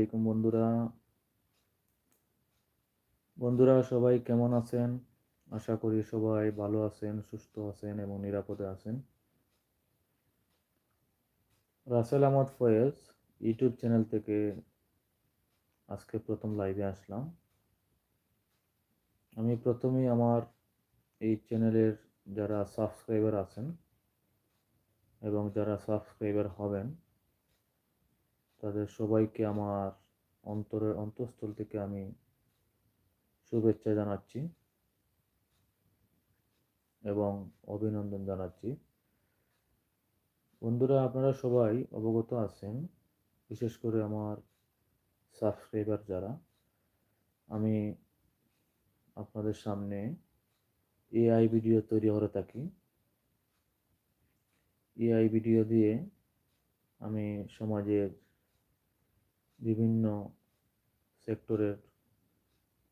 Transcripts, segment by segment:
আলাইকুম বন্ধুরা। বন্ধুরা, সবাই কেমন আছেন? আশা করি সবাই ভালো আছেন, সুস্থ আছেন এবং নিরাপদে আছেন। রাসেল আহমদ ফয়েজ ইউটিউব চ্যানেল থেকে আজকে প্রথম লাইভে আসলাম। আমি প্রথমেই আমার এই চ্যানেলের যারা সাবস্ক্রাইবার আছেন এবং যারা সাবস্ক্রাইবার হবেন তাদের সবাইকে আমার অন্তরের অন্তঃস্থল থেকে আমি শুভেচ্ছা জানাচ্ছি এবং অভিনন্দন জানাচ্ছি। বন্ধুরা, আপনারা সবাই অবগত আছেন, বিশেষ করে আমার সাবস্ক্রাইবার যারা। আমি আপনাদের সামনে এআই ভিডিও তৈরি করে থাকি। এআই ভিডিও দিয়ে আমি সমাজের বিভিন্ন সেক্টরের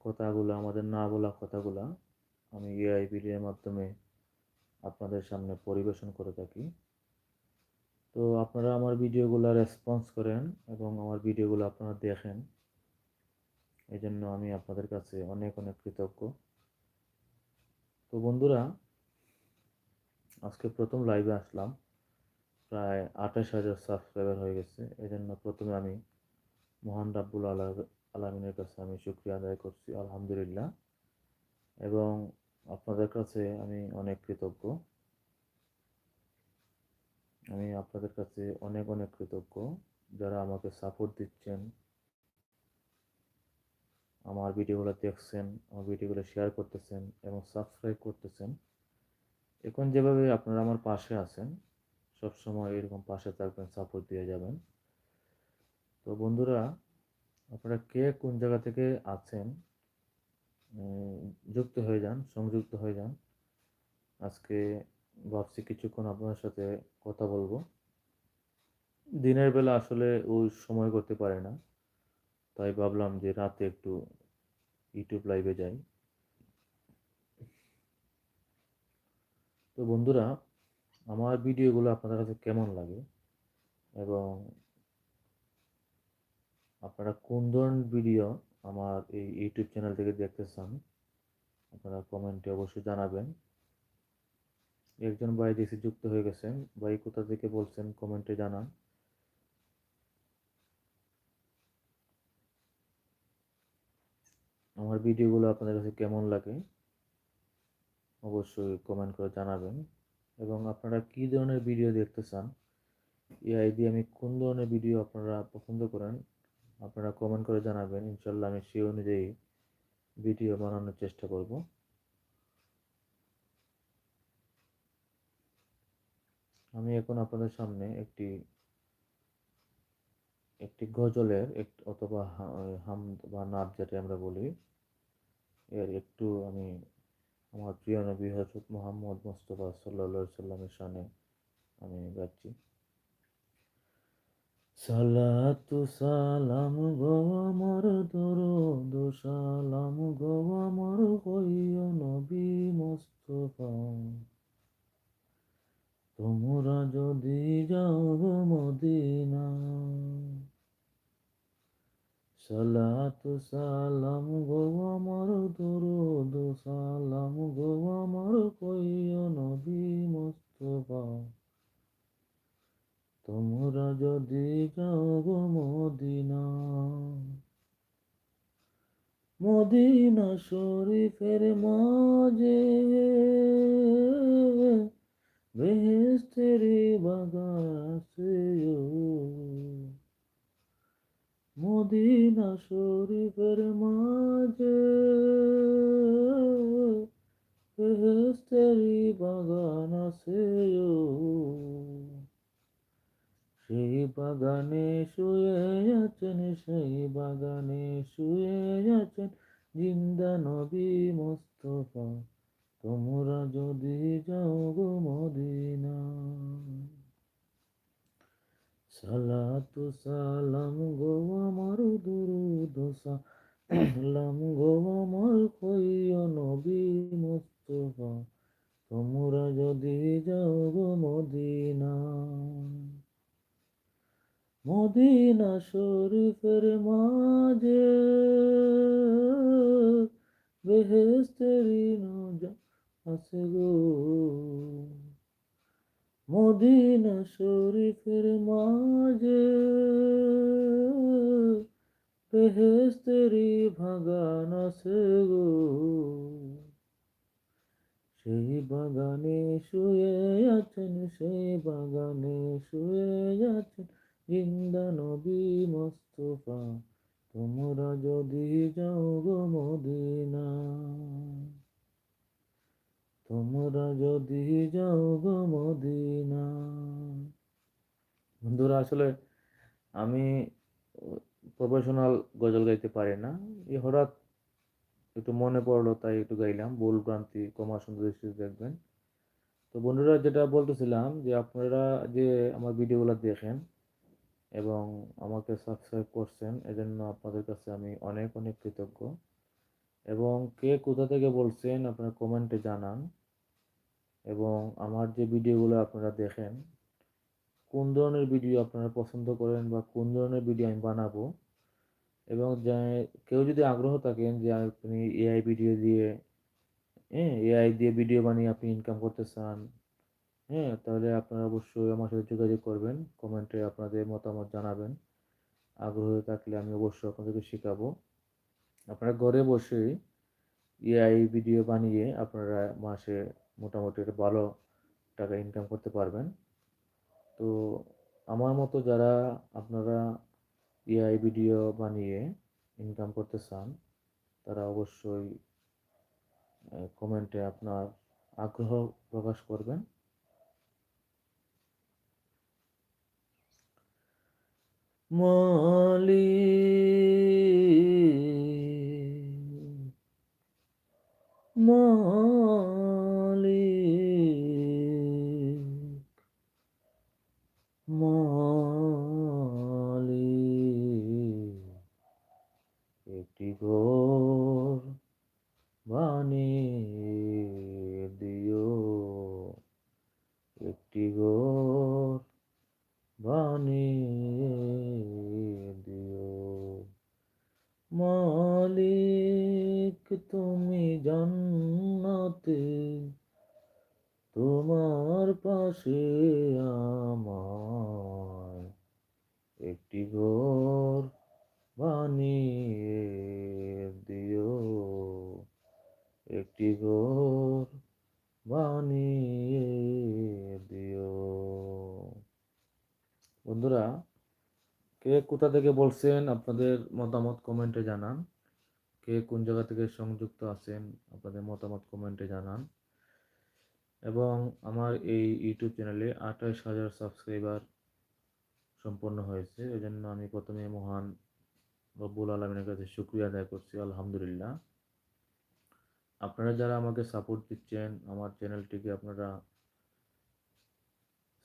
কথাগুলো, আমাদের না বলা কথাগুলো আমি এআই ভিডিওর মাধ্যমে আপনাদের সামনে পরিবেশন করে থাকি। তো আপনারা আমার ভিডিওগুলো রেসপন্স করেন এবং আমার ভিডিওগুলো আপনারা দেখেন। এই জন্য আমি আপনাদের কাছে অনেক অনেক কৃতজ্ঞ। তো বন্ধুরা, আজকে প্রথম লাইভে আসলাম। প্রায় আঠাশ হাজার সাবস্ক্রাইবার হয়ে গেছে। এই জন্য প্রথমে আমি মহান রাব্বুল আলা, আলমিনের কাছে আমি শুক্রিয়া আদায় করছি, আলহামদুলিল্লাহ। এবং আপনাদের কাছে আমি অনেক কৃতজ্ঞ। আমি আপনাদের কাছে অনেক অনেক কৃতজ্ঞ যারা আমাকে সাপোর্ট দিচ্ছেন, আমার ভিডিওগুলো দেখছেন, আমার ভিডিওগুলো শেয়ার করতেছেন এবং সাবস্ক্রাইব করতেছেন। এখন যেভাবে আপনারা আমার পাশে আছেন, সবসময় এরকম পাশে থাকবেন সাপোর্ট দিয়ে যাবেন। তো বন্ধুরা, আপনারা কে কোন জায়গা থেকে আছেন যুক্ত হয়ে যান, সংযুক্ত হয়ে যান। আজকে ভাবছি কিছুক্ষণ আপনার সাথে কথা বলব। দিনের বেলা আসলে ওই সময় করতে পারে না, তাই ভাবলাম যে রাতে একটু ইউটিউব লাইভে যাই। তো বন্ধুরা, আমার ভিডিওগুলো আপনাদের কাছে কেমন লাগে? এবং আপনারা কোন ধরনের ভিডিও আমার এই ইউটিউব চ্যানেল থেকে দেখতে চান আপনারা কমেন্টে অবশ্যই জানাবেন। একজন ভাই দেশে যুক্ত হয়ে গেছেন, ভাই কোথা থেকে বলছেন কমেন্টে জানান। আমার ভিডিওগুলো আপনাদের কাছে কেমন লাগে, অবশ্যই কমেন্ট করে জানাবেন। এবং আপনারা কী ধরনের ভিডিও দেখতে চান এআই দিয়ে আমি কোন ধরনের ভিডিও আপনারা পছন্দ করেন আপনারা কমেন্ট করে জানাবেন। ইনশাল্লাহ আমি সেই অনুযায়ী ভিডিও বানানোর চেষ্টা করব। আমি এখন আপনাদের সামনে একটি একটি গজলের অথবা হাম বা নাচ যেটা আমরা বলি, এর একটু আমি আমার প্রিয় নবী হজরত মোহাম্মদ মোস্তফা সাল্লা সাল্লামের সামনে আমি গাচ্ছি সালাতু সালাম গো আমার দরুদ, সালাম গো আমার কইয় নবী মোস্তফা। তোমরা যদি যাও গো মদিনা, সালাতু সালাম গো আমার দরুদ, সালাম গো আমার কইয় নবী মোস্তফা তোমরা যদি যাও গো মদিনা মদিনা শরীফের মাঝে বেহেস্তের বাগাছে মদিনা শরীফের মাঝে বেহেস্তের বাগান আছে সেই বাগানে শুয়ে আছেন, সেই বাগানে শুয়ে আছেন জিন্দা নবী মোস্তফা, তোমরা যদি যাও গো মদিনা। সালাতু সালাম গো আমার দুরুদ সালাম গো আমার কইয় নবী মোস্তফা, তোমরা যদি যাও গো মদিনা। মদিনা শরীফের মা আছে গো। মদিনা শরীফের মাঝে বেহেস্তেরি বাগান আছে গো। সেই বাগানে শুয়ে আছেন, সেই বাগানে শুয়ে আছেন জিন্দা নবী মোস্তফা। তোমরা যদি যাও গো মদিনা, তোমরা যদি যাও গো মদিনা। বন্ধুরা, আসলে আমি প্রফেশনাল গজল গাইতে পারি না। এই হঠাৎ একটু মনে পড়ল, তাই একটু গাইলাম। ভুল ভ্রান্তি কমা সুন্দর দৃষ্টিতে দেখবেন। তো বন্ধুরা, যেটা বলতেছিলাম যে আপনারা যে আমার ভিডিওগুলো দেখেন এবং আমাকে সাবস্ক্রাইব করছেন, এজন্য আপনাদের কাছে আমি অনেক অনেক কৃতজ্ঞ। এবং কে কোথা থেকে বলছেন আপনারা কমেন্টে জানান। এবং আমার যে ভিডিওগুলো আপনারা দেখেন, কোন ধরনের ভিডিও আপনারা পছন্দ করেন বা কোন ধরনের ভিডিও আমি বানাবো, এবং কেউ যদি আগ্রহ থাকেন যে আপনি এআই ভিডিও দিয়ে হ্যাঁ এআই দিয়ে ভিডিও বানিয়ে আপনি ইনকাম করতে চান হ্যাঁ তাহলে আপনারা অবশ্যই আমার সাথে যোগাযোগ করবেন কমেন্টে আপনাদের মতামত জানাবেন। আগ্রহ থাকলে আমি অবশ্যই আপনাদেরকে শেখাবো। আপনারা ঘরে বসেই এআই ভিডিও বানিয়ে আপনারা মাসে মোটামুটি একটা ভালো টাকা ইনকাম করতে পারবেন। তো আমার মতো যারা আপনারা এআই ভিডিও বানিয়ে ইনকাম করতে চান, তারা অবশ্যই কমেন্টে আপনার আগ্রহ প্রকাশ করবেন। মালিক মালিক মালিক একটি ঘর বানিয়ে ঘর বানিয়ে দিও। একটি ঘর বানিয়ে দিও। বন্ধুরা, কে কোথা থেকে বলছেন আপনাদের মতামত কমেন্টে জানান। কে কোন জায়গা থেকে সংযুক্ত আছেন আপনাদের মতামত কমেন্টে জানান। এবং আমার এই ইউটিউব চ্যানেলে আঠাশ হাজার সাবস্ক্রাইবার সম্পন্ন হয়েছে। এই জন্য আমি প্রথমে মহান রব্বুল আলমিনের কাছে শুক্রিয়া আদায় করছি, আলহামদুলিল্লাহ। আপনারা যারা আমাকে সাপোর্ট দিচ্ছেন, আমার চ্যানেলটিকে আপনারা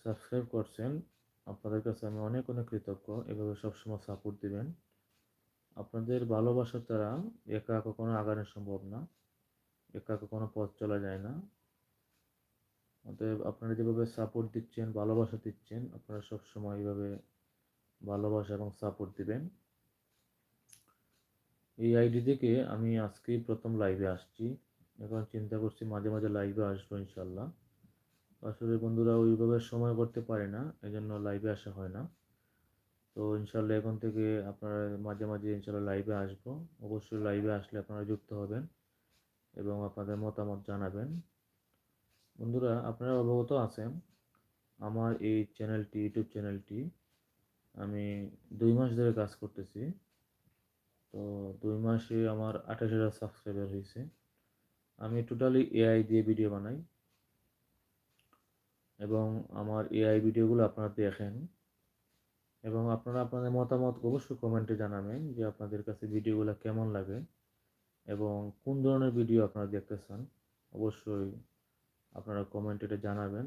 সাবস্ক্রাইব করছেন, আপনাদের কাছে আমি অনেক অনেক কৃতজ্ঞ। এভাবে সবসময় সাপোর্ট দিবেন। আপনাদের ভালোবাসার দ্বারা একা কখনো আগানো সম্ভব না। একা কখনো পথ চলা যায় না। অতএব আপনারা যেভাবে সাপোর্ট দিচ্ছেন, ভালোবাসা দিচ্ছেন, আপনারা সবসময় এইভাবে ভালোবাসা এবং সাপোর্ট দিবেন। এই আইডি থেকে আমি আজকেই প্রথম লাইভে আসছি। এখন চিন্তা করছি মাঝে মাঝে লাইভে আসব ইনশাল্লাহ আসলে বন্ধুরা ওইভাবে সময় করতে পারে না এই জন্য লাইভে আসা হয় না। তো ইনশাল্লাহ এখন থেকে আপনারা মাঝে মাঝে ইনশাল্লাহ লাইভে আসব। অবশ্যই লাইভে আসলে আপনারা যুক্ত হবেন এবং আপনাদের মতামত জানাবেন। বন্ধুরা, আপনারা অবগত আছেন, আমার এই চ্যানেলটি, ইউটিউব চ্যানেলটি, আমি দুই মাস ধরে কাজ করতেছি। তো দুই মাসে আমার আঠাশ হাজার সাবস্ক্রাইবার হয়েছে। আমি টোটালি এআই দিয়ে ভিডিও বানাই এবং আমার এআই ভিডিওগুলো আপনারা দেখেন এবং আপনারা আপনাদের মতামত অবশ্যই কমেন্টে জানাবেন যে আপনাদের কাছে ভিডিওগুলো কেমন লাগে এবং কোন ধরনের ভিডিও আপনারা দেখতে চান অবশ্যই আপনারা কমেন্টে এটা জানাবেন।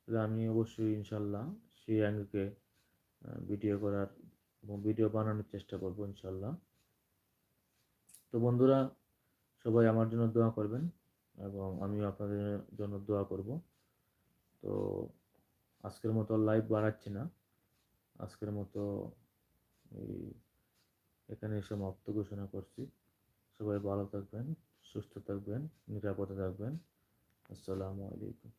তাহলে আমি অবশ্যই ইনশাল্লাহ সেই অ্যাঙ্গেলকে ভিডিও করার এবং ভিডিও বানানোর চেষ্টা করব ইনশাল্লাহ। তো বন্ধুরা, সবাই আমার জন্য দোয়া করবেন এবং আমিও আপনাদের জন্য দোয়া করব। তো আজকের মতো লাইভ বাড়াচ্ছি না। আজকের মতো এই এখানে এসে সমাপ্ত ঘোষণা করছি। সবাই ভালো থাকবেন, সুস্থ থাকবেন, নিরাপদে থাকবেন। আসসালামু আলাইকুম